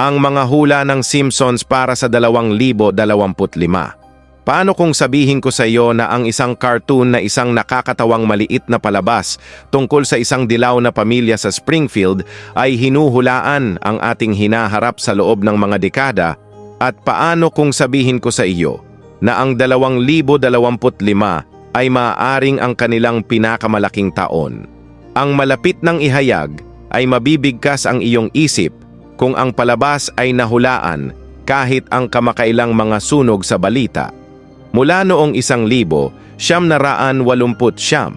ang mga hula ng Simpsons para sa 2025. Paano kung sabihin ko sa iyo na ang isang cartoon na isang nakakatawang maliit na palabas tungkol sa isang dilaw na pamilya sa Springfield ay hinuhulaan ang ating hinaharap sa loob ng mga dekada at paano kung sabihin ko sa iyo na ang 2025 ay maaaring ang kanilang pinakamalaking taon. Ang malapit ng ihayag ay mabibigkas ang iyong isip kung ang palabas ay nahulaan kahit ang kamakailang mga sunog sa balita. Mula noong isang libo, siyam na raan walumput siyam.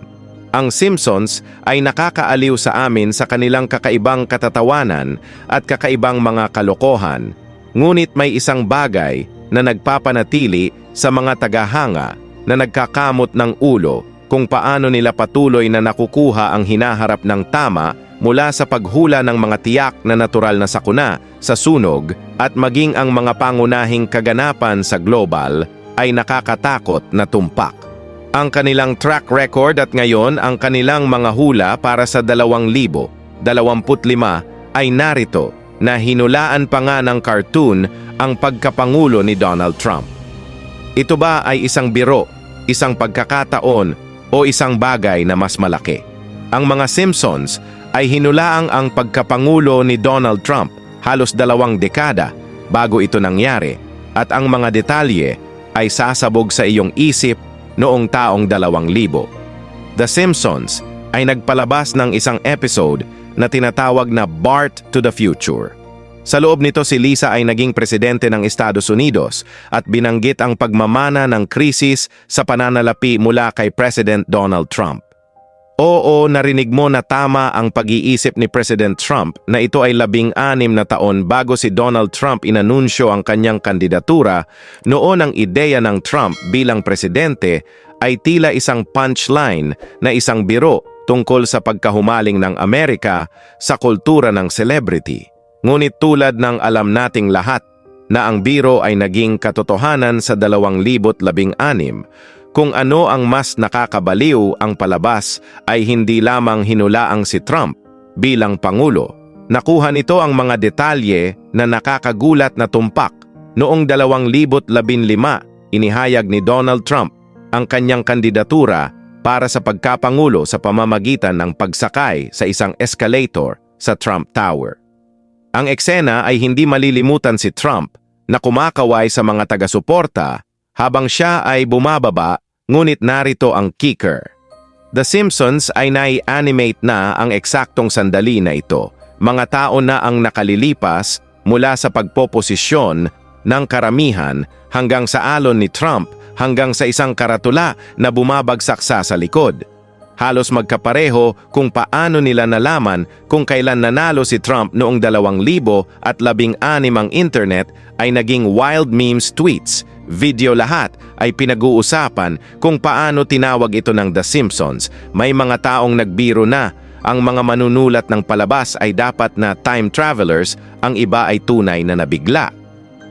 Ang Simpsons ay nakakaaliw sa amin sa kanilang kakaibang katatawanan at kakaibang mga kalokohan, ngunit may isang bagay na nagpapanatili sa mga tagahanga na nagkakamot ng ulo kung paano nila patuloy na nakukuha ang hinaharap ng tama mula sa paghula ng mga tiyak na natural na sakuna sa sunog at maging ang mga pangunahing kaganapan sa global ay nakakatakot na tumpak. Ang kanilang track record at ngayon ang kanilang mga hula para sa 2025 ay narito na hinulaan pa nga ng cartoon ang pagkapangulo ni Donald Trump. Ito ba ay isang biro, isang pagkakataon o isang bagay na mas malaki? Ang mga Simpsons ay hinulaang ang pagkapangulo ni Donald Trump halos dalawang dekada bago ito nangyari at ang mga detalye ay sasabog sa iyong isip noong taong 2000. The Simpsons ay nagpalabas ng isang episode na tinatawag na Bart to the Future. Sa loob nito si Lisa ay naging presidente ng Estados Unidos at binanggit ang pagmamana ng krisis sa pananalapi mula kay President Donald Trump. Oo, narinig mo na tama ang pag-iisip ni President Trump na ito ay labing-anim na taon bago si Donald Trump inanunsyo ang kanyang kandidatura, noon ang ideya ng Trump bilang presidente ay tila isang punchline na isang biro tungkol sa pagkahumaling ng Amerika sa kultura ng celebrity. Ngunit tulad ng alam nating lahat na ang biro ay naging katotohanan sa 2016, kung ano ang mas nakakabaliw ang palabas ay hindi lamang hinulaang si Trump bilang Pangulo. Nakuha nito ang mga detalye na nakakagulat na tumpak. Noong 2015, inihayag ni Donald Trump ang kanyang kandidatura para sa pagkapangulo sa pamamagitan ng pagsakay sa isang escalator sa Trump Tower. Ang eksena ay hindi malilimutan si Trump na kumakaway sa mga taga-suporta habang siya ay bumababa ngunit narito ang kicker. The Simpsons ay nai-animate na ang eksaktong sandali na ito. Mga tao na ang nakalilipas mula sa pagpoposisyon ng karamihan hanggang sa alon ni Trump hanggang sa isang karatula na bumabagsak sa sa likod. Halos magkapareho kung paano nila nalaman kung kailan nanalo si Trump noong 2016 ang internet ay naging wild memes tweets video lahat ay pinag-uusapan kung paano tinawag ito ng The Simpsons. May mga taong nagbiro na ang mga manunulat ng palabas ay dapat na time travelers, ang iba ay tunay na nabigla.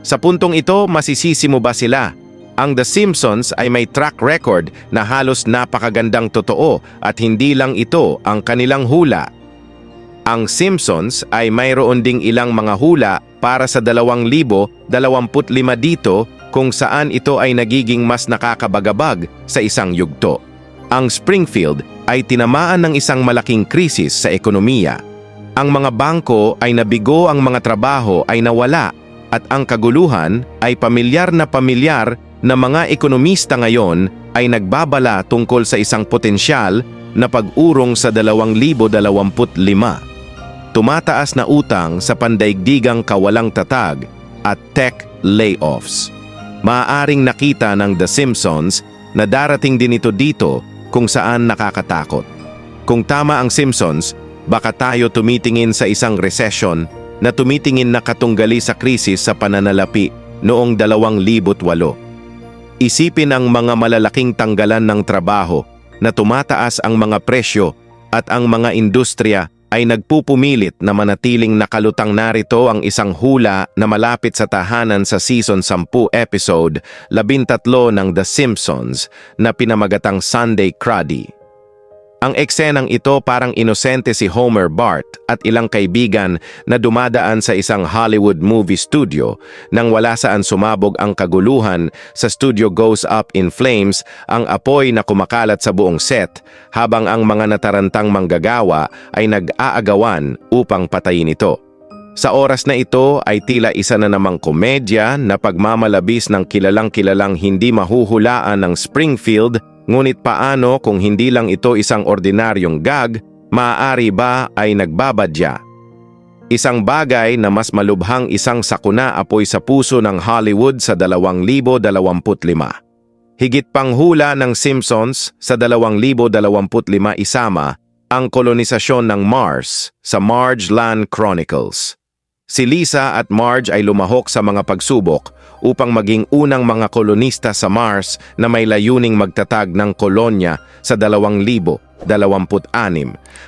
Sa puntong ito, masisisi mo ba sila? Ang The Simpsons ay may track record na halos napakagandang totoo at hindi lang ito ang kanilang hula. Ang Simpsons ay mayroon ding ilang mga hula para sa 2025 dito kung saan ito ay nagiging mas nakakabagabag sa isang yugto. Ang Springfield ay tinamaan ng isang malaking krisis sa ekonomiya. Ang mga bangko ay nabigo ang mga trabaho ay nawala at ang kaguluhan ay pamilyar na pamilyar na mga ekonomista ngayon ay nagbabala tungkol sa isang potensyal na pag-urong sa 2025. Tumataas na utang sa pandaigdigang kawalang tatag at tech layoffs maaaring nakita ng The Simpsons na darating din ito dito kung saan nakakatakot. Kung tama ang Simpsons, baka tayo tumitingin sa isang recession na tumitingin na katunggali sa krisis sa pananalapi noong 2008. Isipin ang mga malalaking tanggalan ng trabaho na tumataas ang mga presyo at ang mga industriya ay nagpupumilit na manatiling nakalutang narito ang isang hula na malapit sa tahanan sa season 10 episode 13 ng The Simpsons na pinamagatang Sunday Cruddy. Ang eksenang ito parang inosente si Homer Bart at ilang kaibigan na dumadaan sa isang Hollywood movie studio nang wala saan sumabog ang kaguluhan sa studio goes up in flames ang apoy na kumakalat sa buong set habang ang mga natarantang manggagawa ay nag-aagawan upang patayin ito. Sa oras na ito ay tila isa na namang komedya na pagmamalabis ng kilalang kilalang hindi mahuhulaan ng Springfield Ngunit paano kung hindi lang ito isang ordinaryong gag, maaari ba ay nagbabadya? Isang bagay na mas malubhang isang sakuna apoy sa puso ng Hollywood sa 2025. Higit pang hula ng Simpsons sa 2025 isama ang kolonisasyon ng Mars sa Marge Land Chronicles. Si Lisa at Marge ay lumahok sa mga pagsubok upang maging unang mga kolonista sa Mars na may layuning magtatag ng kolonya sa 2026.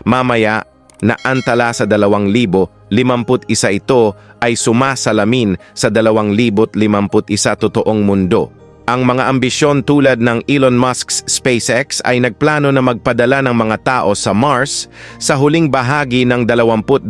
Mamaya, naantala sa 2051 ito ay sumasalamin sa 2051 totoong mundo ang mga ambisyon tulad ng Elon Musk's SpaceX ay nagplano na magpadala ng mga tao sa Mars sa huling bahagi ng 22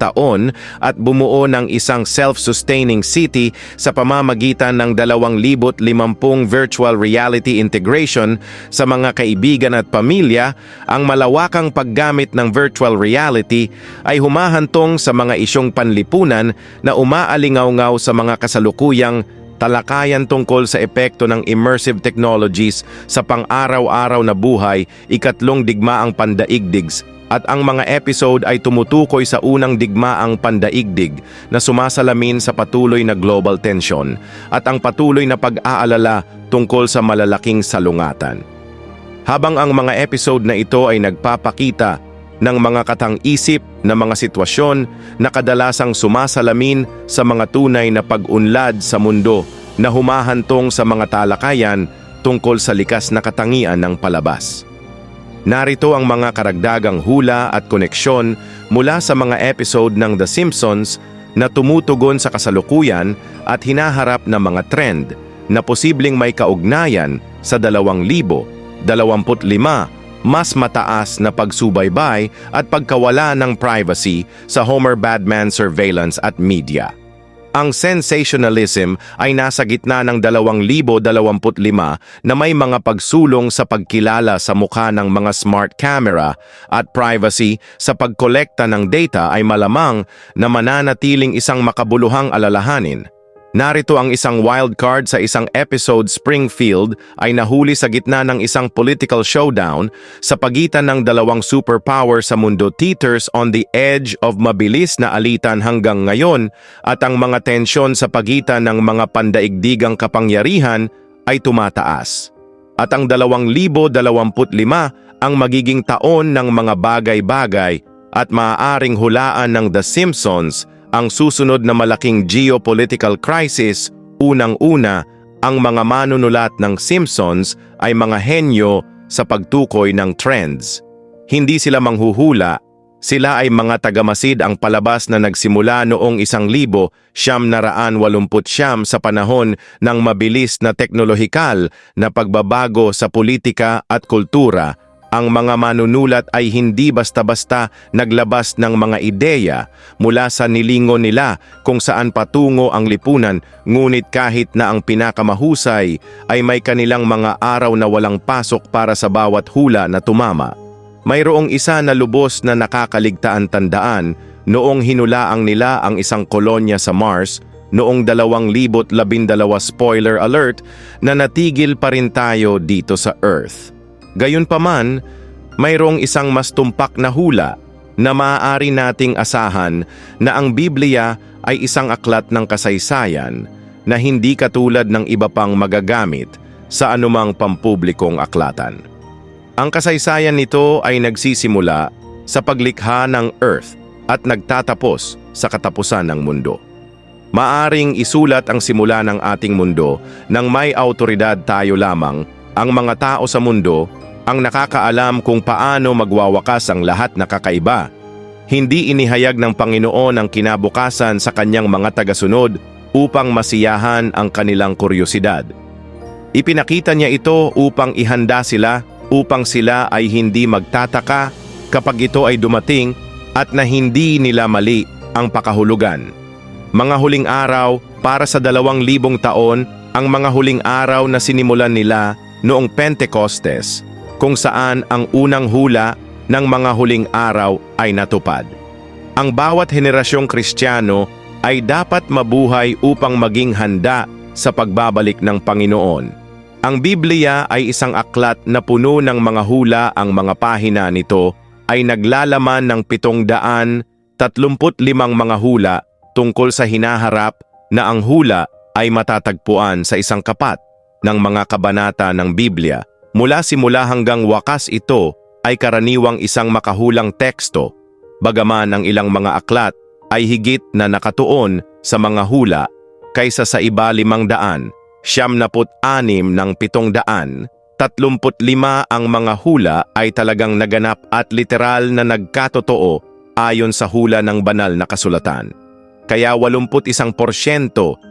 taon at bumuo ng isang self-sustaining city sa pamamagitan ng 2,050 virtual reality integration sa mga kaibigan at pamilya. Ang malawakang paggamit ng virtual reality ay humahantong sa mga isyong panlipunan na umaalingaw-ngaw sa mga kasalukuyang talakayan tungkol sa epekto ng immersive technologies sa pang-araw-araw na buhay, ikatlong digmaang pandaigdigs, at ang mga episode ay tumutukoy sa unang digmaang pandaigdig na sumasalamin sa patuloy na global tension at ang patuloy na pag-aalala tungkol sa malalaking salungatan. Habang ang mga episode na ito ay nagpapakita ng mga katang-isip na mga sitwasyon na kadalasang sumasalamin sa mga tunay na pag-unlad sa mundo na humahantong sa mga talakayan tungkol sa likas na katangian ng palabas. Narito ang mga karagdagang hula at koneksyon mula sa mga episode ng The Simpsons na tumutugon sa kasalukuyan at hinaharap na mga trend na posibleng may kaugnayan sa 2025 mas mataas na pagsubaybay at pagkawala ng privacy sa Homer Badman surveillance at media. Ang sensationalism ay nasa gitna ng 2025 na may mga pagsulong sa pagkilala sa mukha ng mga smart camera at privacy sa pagkolekta ng data ay malamang na mananatiling isang makabuluhang alalahanin. Narito ang isang wild card sa isang episode Springfield ay nahuli sa gitna ng isang political showdown sa pagitan ng dalawang superpower sa mundo teeters on the edge of mabilis na alitan hanggang ngayon at ang mga tensyon sa pagitan ng mga pandaigdigang kapangyarihan ay tumataas. At ang 2025 ang magiging taon ng mga bagay-bagay at maaaring hulaan ng The Simpsons ang susunod na malaking geopolitical crisis, unang-una, ang mga manunulat ng Simpsons ay mga henyo sa pagtukoy ng trends. Hindi sila manghuhula, sila ay mga tagamasid ang palabas na nagsimula noong isang libo siyam na raan walumput siyam sa panahon ng mabilis na teknolohikal na pagbabago sa politika at kultura ang mga manunulat ay hindi basta-basta naglabas ng mga ideya mula sa nilingon nila kung saan patungo ang lipunan ngunit kahit na ang pinakamahusay ay may kanilang mga araw na walang pasok para sa bawat hula na tumama. Mayroong isa na lubos na nakakaligtaan tandaan noong hinulaang nila ang isang kolonya sa Mars noong 2012 spoiler alert na natigil pa rin tayo dito sa Earth. Gayunpaman, mayroong isang mas tumpak na hula na maaari nating asahan na ang Biblia ay isang aklat ng kasaysayan na hindi katulad ng iba pang magagamit sa anumang pampublikong aklatan. Ang kasaysayan nito ay nagsisimula sa paglikha ng Earth at nagtatapos sa katapusan ng mundo. Maaring isulat ang simula ng ating mundo nang may autoridad tayo lamang, ang mga tao sa mundo ang nakakaalam kung paano magwawakas ang lahat na kakaiba. Hindi inihayag ng Panginoon ang kinabukasan sa kanyang mga tagasunod upang masiyahan ang kanilang kuryosidad. Ipinakita niya ito upang ihanda sila upang sila ay hindi magtataka kapag ito ay dumating at na hindi nila mali ang pakahulugan. Mga huling araw para sa dalawang libong taon ang mga huling araw na sinimulan nila noong Pentecostes kung saan ang unang hula ng mga huling araw ay natupad. Ang bawat henerasyong Kristiyano ay dapat mabuhay upang maging handa sa pagbabalik ng Panginoon. Ang Biblia ay isang aklat na puno ng mga hula ang mga pahina nito ay naglalaman ng pitong daan, tatlumput limang mga hula tungkol sa hinaharap na ang hula ay matatagpuan sa isang kapat ng mga kabanata ng Biblia. Mula simula hanggang wakas ito ay karaniwang isang makahulang teksto, bagaman ang ilang mga aklat ay higit na nakatuon sa mga hula kaysa sa iba limang daan, siyam naput anim ng pitong daan, tatlumput lima ang mga hula ay talagang naganap at literal na nagkatotoo ayon sa hula ng banal na kasulatan. Kaya 81%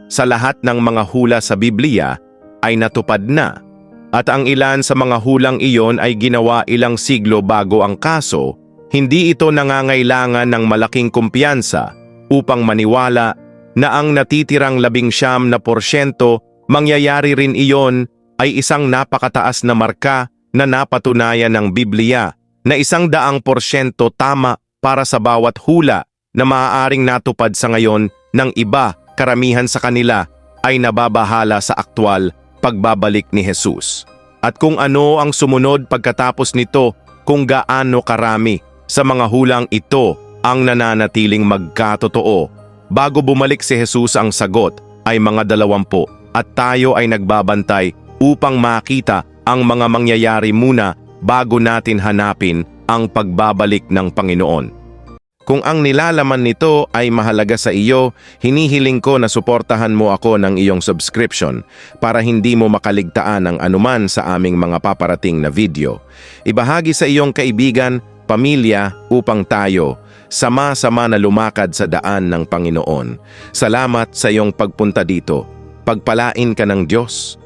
sa lahat ng mga hula sa Biblia ay natupad na. At ang ilan sa mga hulang iyon ay ginawa ilang siglo bago ang kaso, hindi ito nangangailangan ng malaking kumpiyansa upang maniwala na ang natitirang labing siyam na porsyento mangyayari rin iyon ay isang napakataas na marka na napatunayan ng Biblia na isang daang porsyento tama para sa bawat hula na maaaring natupad sa ngayon ng iba karamihan sa kanila ay nababahala sa aktwal pagbabalik ni Jesus. At kung ano ang sumunod pagkatapos nito kung gaano karami sa mga hulang ito ang nananatiling magkatotoo. Bago bumalik si Jesus ang sagot ay mga dalawampu at tayo ay nagbabantay upang makita ang mga mangyayari muna bago natin hanapin ang pagbabalik ng Panginoon. Kung ang nilalaman nito ay mahalaga sa iyo, hinihiling ko na suportahan mo ako ng iyong subscription para hindi mo makaligtaan ang anuman sa aming mga paparating na video. Ibahagi sa iyong kaibigan, pamilya upang tayo sama-sama na lumakad sa daan ng Panginoon. Salamat sa iyong pagpunta dito. Pagpalain ka ng Diyos